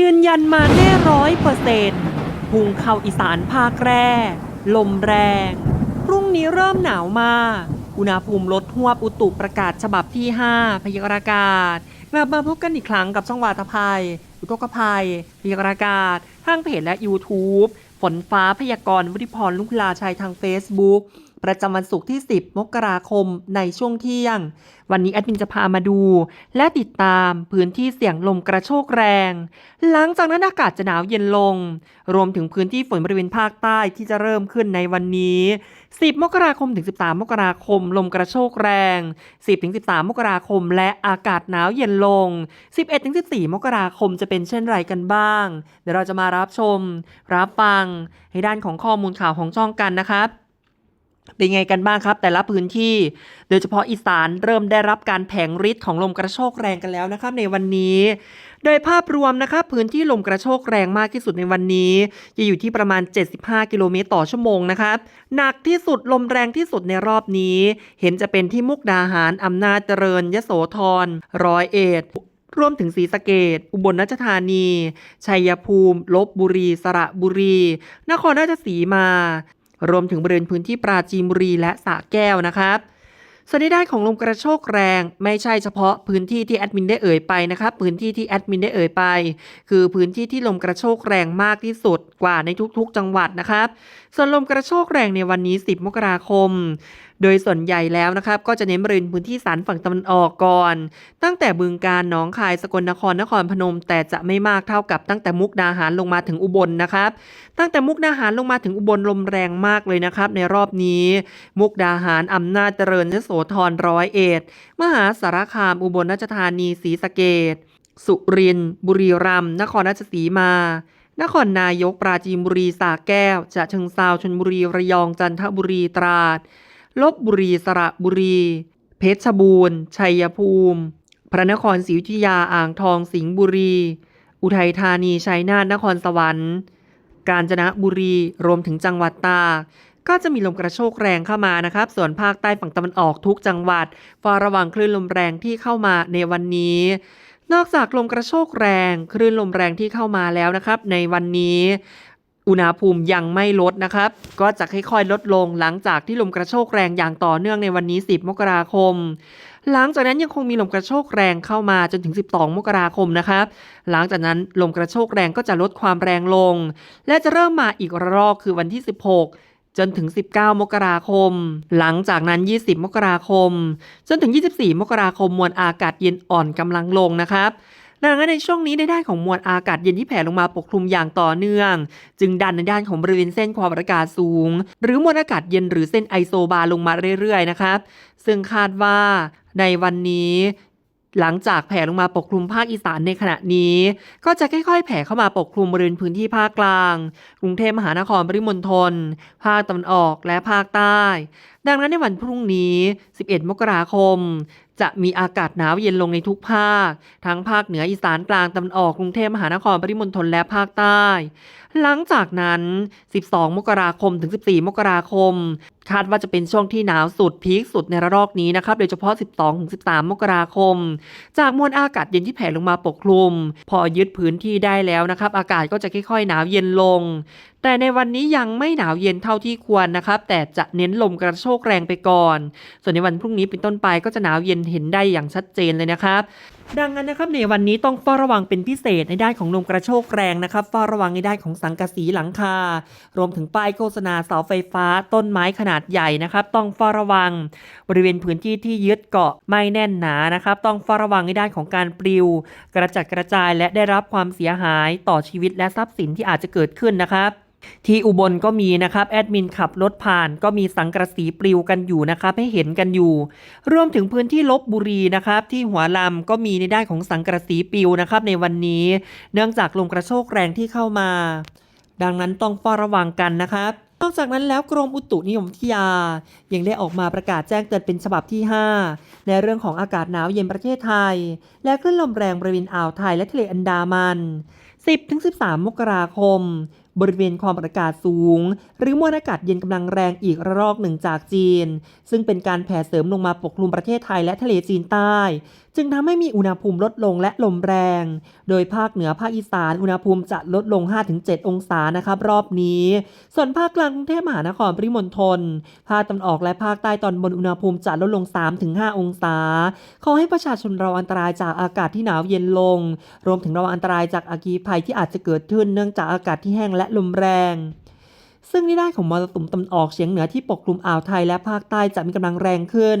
ยืนยันมาแน่ร้อยเปอร์เซ็นต์พุงเข้าอีสานภาคแรก ลมแรง พรุ่งนี้เริ่มหนาวมาก อุณหภูมิลดหวบอุตุประกาศฉบับที่ 5 พยากรณ์อากาศ กลับมาพบกันอีกครั้งกับช่องวาตภัย อุทกภัย พยากรณ์อากาศ ทางเพจและ YouTube ฝนฟ้าพยากรณ์วุฒิพรลุกลาชัยทาง Facebook ประจำวันศุกร์ที่ 10 มกราคมในช่วงเที่ยง วันนี้แอดมินจะพามาดู และติดตามพื้นที่เสี่ยงลมกระโชกแรง หลังจากนั้นอากาศจะหนาวเย็นลง รวมถึงพื้นที่ฝนบริเวณภาคใต้ที่จะเริ่มขึ้นในวันนี้ 10 มกราคมถึง 13 มกราคม ลมกระโชกแรง 10 ถึง 13 มกราคม และอากาศหนาวเย็นลง 11 ถึง 14 มกราคมจะเป็นเช่นไรกันบ้าง เดี๋ยวเราจะมารับชม รับฟัง ให้ด้านของข้อมูลข่าวของช่องกันนะครับ เป็นไงกันบ้างครับ แต่ละพื้นที่ โดยเฉพาะอีสานเริ่มได้รับการแผงฤทธิ์ของลมกระโชกแรงกันแล้วนะครับในวันนี้ โดยภาพรวมนะครับพื้นที่ลมกระโชกแรงมากที่สุดในวันนี้ จะอยู่ที่ประมาณ 75 กิโลเมตรต่อชั่วโมงนะครับหนักที่สุดลมแรงที่สุดในรอบนี้ เห็นจะเป็นที่มุกดาหารอำนาจเจริญ ยโสธรร้อยเอ็ดรวมถึงศรีสะเกดอุบลราชธานี ชัยภูมิ ลบบุรี สระบุรี นครราชสีมา รวมถึงบริเวณพื้นที่ปราจีนบุรีและสระแก้วนะครับส่วนในด้านของลมกระโชกแรงไม่ใช่เฉพาะพื้นที่ที่แอดมินได้เอ่ยไปนะครับพื้นที่ที่แอดมินได้เอ่ยไป คือพื้นที่ที่ลมกระโชกแรงมากที่สุดกว่าในทุกๆ จังหวัดนะครับ ส่วนลมกระโชกแรงในวันนี้ 10 มกราคม โดยส่วนใหญ่แล้วนะครับก็จะเน้นบริเวณพื้นที่สารฝั่งตะวันออกก่อน ตั้งแต่บึงการหนองคายสกลนครนครพนม แต่จะไม่มากเท่ากับตั้งแต่มุกดาหารลงมาถึงอุบลนะครับ ตั้งแต่มุกดาหารลงมาถึงอุบลลมแรงมากเลยนะครับ ในรอบนี้ มุกดาหารอำนาจเจริญยโสธรร้อยเอ็ดมหาสารคามอุบลราชธานีศรีสะเกดสุรินทร์บุรีรัมย์นครราชสีมานครนายกปราจีนบุรีสระแก้วจะเชิงซาชลบุรีระยองจันทบุรีตราด ลบบุรีสระบุรี เพชรบูรณ์ ชัยภูมิ พระนครศรีอยุธยาอ่างทองสิงห์บุรี อุทัยธานีชัยนาทนครสวรรค์ กาญจนบุรีรวมถึงจังหวัดตากก็จะมีลมกระโชกแรงเข้ามานะครับ ส่วนภาคใต้ฝั่งตะวันออกทุกจังหวัดเฝ้าระวังคลื่นลมแรงที่เข้ามาในวันนี้ นอกจากลมกระโชกแรง คลื่นลมแรงที่เข้ามาแล้วนะครับ ในวันนี้ อุณหภูมิยังไม่ลดนะครับ ก็จะค่อยๆ ลดลงหลังจากที่ลมกระโชกแรงอย่างต่อเนื่องในวันนี้ 10 มกราคม หลังจากนั้นยังคงมีลมกระโชกแรงเข้ามาจนถึง 12 มกราคมนะครับ หลังจากนั้นลมกระโชกแรงก็จะลดความแรงลง และจะเริ่มมาอีกระลอกคือวันที่ 16จนถึง 19 มกราคม หลังจากนั้น 20 มกราคม จนถึง 24 มกราคม มวลอากาศเย็นอ่อนกำลังลงนะครับ ดังนั้นในช่วงนี้ในด้านของมวลอากาศเย็นที่แผ่ลงมาปกคลุมอย่างต่อเนื่อง จึงดันในด้านของบริเวณเส้นความอากาศสูง หรือมวลอากาศเย็นหรือเส้นไอโซบาร์ลงมาเรื่อยๆนะครับซึ่งคาดว่าในวันนี้หลังจากแผ่ลงมาปกคลุมภาคอีสานในขณะนี้ ก็จะค่อยๆ แผ่เข้ามาปกคลุมบริเวณพื้นที่ภาคกลาง กรุงเทพมหานครปริมณฑลภาคตะวันออกและภาคใต้ ดังนั้นในวันพรุ่งนี้ 11 มกราคม จะมีอากาศหนาวเย็นลงในทุกภาค ทั้งภาคเหนืออีสานกลางตะวันออกกรุงเทพมหานครปริมณฑลและภาคใต้ หลังจากนั้น 12 มกราคมถึง 14 มกราคม คาดว่าจะเป็นช่วงที่หนาวสุดพีคสุดในระลอกนี้นะครับ โดยเฉพาะ 12 ถึง 13 มกราคม จากมวลอากาศเย็นที่แผ่ลงมาปกคลุม พอยึดพื้นที่ได้แล้วนะครับ อากาศก็จะค่อยๆ หนาวเย็นลงแต่ในวันนี้ยังไม่หนาวเย็นเท่าที่ควรนะครับ แต่จะเน้นลมกระโชกแรงไปก่อน ส่วนในวันพรุ่งนี้เป็นต้นไปก็จะหนาวเย็นเห็นได้อย่างชัดเจนเลยนะครับ ดังนั้นนะครับในวันนี้ต้องเฝ้าระวังเป็นพิเศษในด้านของลมกระโชกแรงนะครับเฝ้าระวังในด้านของสังกะสีหลังคา รวมถึงป้ายโฆษณาเสาไฟฟ้า ต้นไม้ขนาดใหญ่นะครับ ต้องเฝ้าระวัง บริเวณพื้นที่ที่ยึดเกาะไม่แน่นหนานะครับ ต้องเฝ้าระวังในด้านของการปลิว กระจัดกระจายและได้รับความเสียหายต่อชีวิตและทรัพย์สินที่อาจจะเกิดขึ้นนะครับ ที่อุบลก็มีนะครับแอดมินขับรถผ่านก็มีสังกระสีปลิวกันอยู่นะครับให้เห็นกันอยู่ รวมถึงพื้นที่ลบบุรีนะครับที่หัวลำก็มีในด้านของสังกระสีปลิวนะครับในวันนี้ เนื่องจากลมกระโชกแรงที่เข้ามา ดังนั้นต้องเฝ้าระวังกันนะครับนอกจากนั้นแล้วกรมอุตุนิยมวิทยา ยังได้ออกมาประกาศแจ้งเตือนเป็นฉบับที่ 5 ในเรื่องของอากาศหนาวเย็นประเทศไทย และคลื่นลมแรงบริเวณอ่าวไทยและทะเลอันดามัน 10-13 มกราคม บริเวณความกดอากาศสูง หรือมวลอากาศเย็นกำลังแรงอีกระลอกหนึ่งจากจีน ซึ่งเป็นการแผ่เสริมลงมาปกคลุมประเทศไทยและทะเลจีนใต้ จึงทำให้มีอุณหภูมิลดลงและลมแรง โดยภาคเหนือภาคอีสานอุณหภูมิจะลดลง 5-7 องศานะครับรอบนี้ ส่วนภาคกลางกรุงเทพมหานครปริมณฑลภาคตะวันออกและภาคใต้ตอนบนอุณหภูมิจะลดลง 3-5 องศาขอให้ประชาชนระวังอันตรายจากอากาศที่หนาวเย็นลง รวมถึงระวังอันตรายจากอาคีภัยที่อาจจะเกิดขึ้นเนื่องจากอากาศที่แห้งและลมแรง ซึ่งในด้านของมรสุมตะวันออกเฉียงเหนือที่ปกคลุมอ่าวไทยและภาคใต้จะมีกำลังแรงขึ้น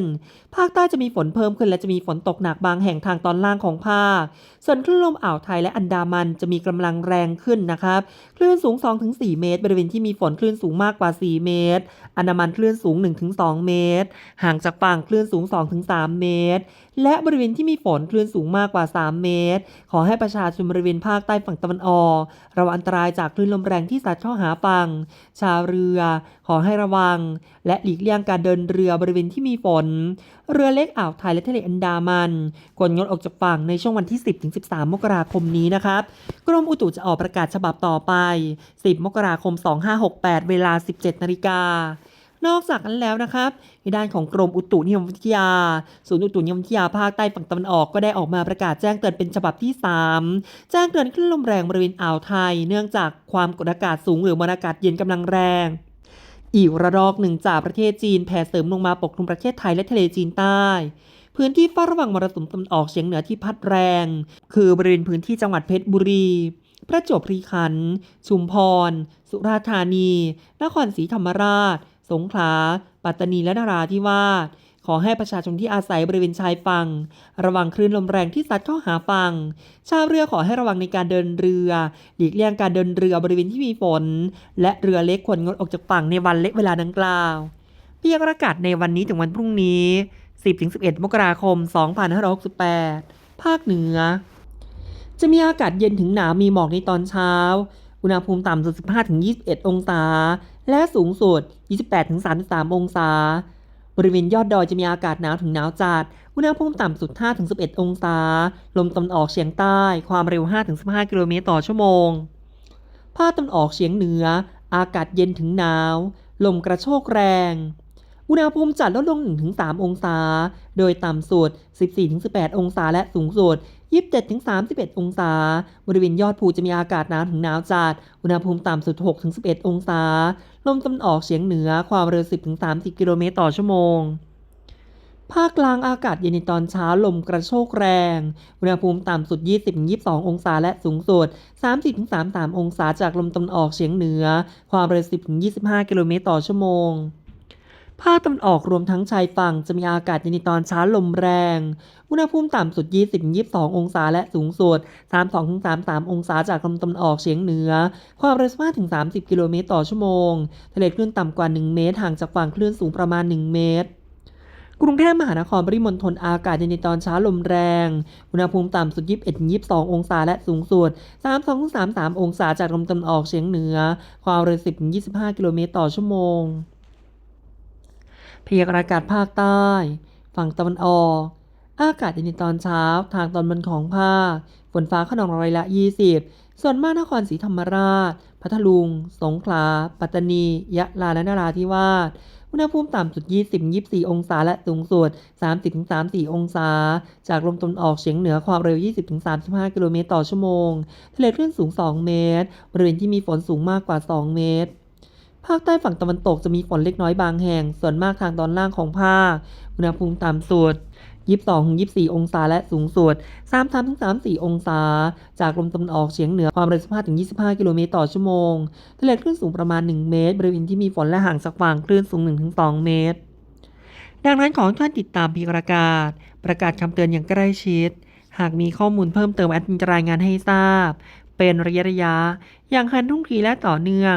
ภาคใต้จะมีฝนเพิ่มขึ้นและจะมีฝนตกหนักบางแห่งทางตอนล่างของภาค ส่วนคลื่นลมอ่าวไทยและอันดามันจะมีกำลังแรงขึ้นนะครับ คลื่นสูง 2-4 เมตร บริเวณที่มีฝนคลื่นสูงมากกว่า 4 เมตร อันดามันคลื่นสูง 1-2 เมตร ห่างจากฝั่งคลื่นสูง 2-3 เมตรและบริเวณที่มีฝนคลื่นสูงมากกว่า 3 เมตร ขอให้ประชาชนบริเวณภาคใต้ฝั่งตะวันออกระวังอันตรายจากคลื่นลมแรงที่สัดเข้าหาฝั่งชาวเรือ ขอให้ระวัง และหลีกเลี่ยงการเดินเรือบริเวณที่มีฝน เรือเล็กอ่าวไทยและทะเลอันดามันควรงดออกจากฝั่งในช่วงวันที่ 10-13 มกราคมนี้นะครับกรมอุตุจะออกประกาศฉบับต่อไป 10 มกราคม 2568 เวลา 17 นาฬิกา นอกจากนั้นแล้วนะครับในด้านของกรมอุตุนิยมวิทยา ศูนย์อุตุนิยมวิทยาภาคใต้ฝั่งตะวันออกก็ได้ออกมาประกาศแจ้งเตือนเป็นฉบับที่ 3 แจ้งเตือนคลื่นลมแรงบริเวณอ่าวไทย เนื่องจากความกดอากาศสูงหรือมวลอากาศเย็นกำลังแรงอีกระลอกหนึ่งจากประเทศจีนแผ่เสริมลงมาปกคลุมประเทศไทยและทะเลจีนใต้ พื้นที่เฝ้าระวังมรสุมตะวันออกเฉียงเหนือที่พัดแรง คือบริเวณพื้นที่จังหวัดเพชรบุรี ประจวบคีรีขันธ์ชุมพร สุราษฎร์ธานี นครศรีธรรมราช สงขลา ปัตตานีและนราธิวาสขอให้ประชาชนที่อาศัยบริเวณชายฝั่ง ระวังคลื่นลมแรงที่ซัดเข้าหาฝั่ง ชาวเรือขอให้ระวังในการเดินเรือ หลีกเลี่ยงการเดินเรือบริเวณที่มีฝน และเรือเล็กควรงดออกจากฝั่งในวันเล็กเวลาดังกล่าวพยากรณ์อากาศในวันนี้ถึงวันพรุ่งนี้ 10-11 มกราคม 2568 ภาคเหนือ จะมีอากาศเย็นถึงหนาวมีหมอกในตอนเช้า อุณหภูมิต่ำสุด 15-21 องศา และสูงสุด 28-33 องศา บริเวณยอดดอยจะมีอากาศหนาวถึงหนาวจัด อุณหภูมิต่ำสุด 5-11 องศา ลมตะวันออกเฉียงใต้ ความเร็ว 5-15 กิโลเมตรต่อชั่วโมง ภาคตะวันออกเฉียงเหนือ อากาศเย็นถึงหนาว ลมกระโชกแรง อุณหภูมิจะลดลง 1-3 องศา โดยต่ำสุด 14-18 องศาและสูงสุด 27-31 องศา บริเวณยอดภูจะมีอากาศหนาวถึงหนาวจัด อุณหภูมิต่ำสุด 6-11 องศา ลมตะวันออกเฉียงเหนือความเร็ว 10-30 กิโลเมตรต่อชั่วโมงภาคกลางอากาศเย็นในตอนเช้าลมกระโชกแรง อุณหภูมิต่ำสุด 20-22 องศาและสูงสุด 30-33 องศาจากลมตะวันออกเฉียงเหนือ ความเร็ว 10-25 กิโลเมตรต่อชั่วโมง ภาคตะวันออกรวมทั้งชายฝั่งจะมีอากาศเย็นในตอนเช้าลมแรง อุณหภูมิต่ำสุด 20-22 องศาและสูงสุด 32-33 องศาจากลมตะวันออกเฉียงเหนือ ความเร็ว15-30 กิโลเมตรต่อชั่วโมง ทะเลคลื่นต่ำกว่า 1 เมตร ห่างจากฝั่งคลื่นสูงประมาณ 1 เมตรกรุงเทพมหานครปริมณฑลอากาศเย็นในตอนเช้าลมแรง อุณหภูมิต่ำสุด 21-22 องศาและสูงสุด 32-33 องศาจากลมตะวันออกเฉียงเหนือ ความเร็ว 10-25 กิโลเมตรต่อชั่วโมง พยากรณ์อากาศภาคใต้ ฝั่งตะวันออก อากาศเย็นในตอนเช้า ทางตอนบนของภาค ฝนฟ้าขนองร้อยละ 20 ส่วนมากนครศรีธรรมราช พัทลุง สงขลา ปัตตานี ยะลา และนราธิวาส อุณหภูมิต่ำสุด 20-24 องศา และสูงสุด 30-34 องศา จากลมตะวันออกเฉียงเหนือความเร็ว 20-35 กิโลเมตรต่อชั่วโมง ทะเลคลื่นสูง 2 เมตร บริเวณที่มีฝนสูงมากกว่า 2 เมตร ภาคใต้ฝั่งตะวันตกจะมีฝนเล็กน้อยบางแห่ง ส่วนมากทางตอนล่างของภาค อุณหภูมิต่ำสุด 22-24 องศาและสูงสุด 33-34 องศา จากลมตะวันออกเฉียงเหนือความเร็ว 15-25 กิโลเมตรต่อชั่วโมง ทะเลคลื่นสูงประมาณ 1 เมตร บริเวณที่มีฝนและห่างจากฝั่งคลื่นสูง 1-2 เมตร ดังนั้นขอให้ท่านติดตามพยารณ์อากาศ ประกาศคำเตือนอย่างใกล้ชิด หากมีข้อมูลเพิ่มเติมแอดมินจะรายงานให้ทราบ เป็นระยะระยะๆอย่างทันทุ่งทีและต่อเนื่อง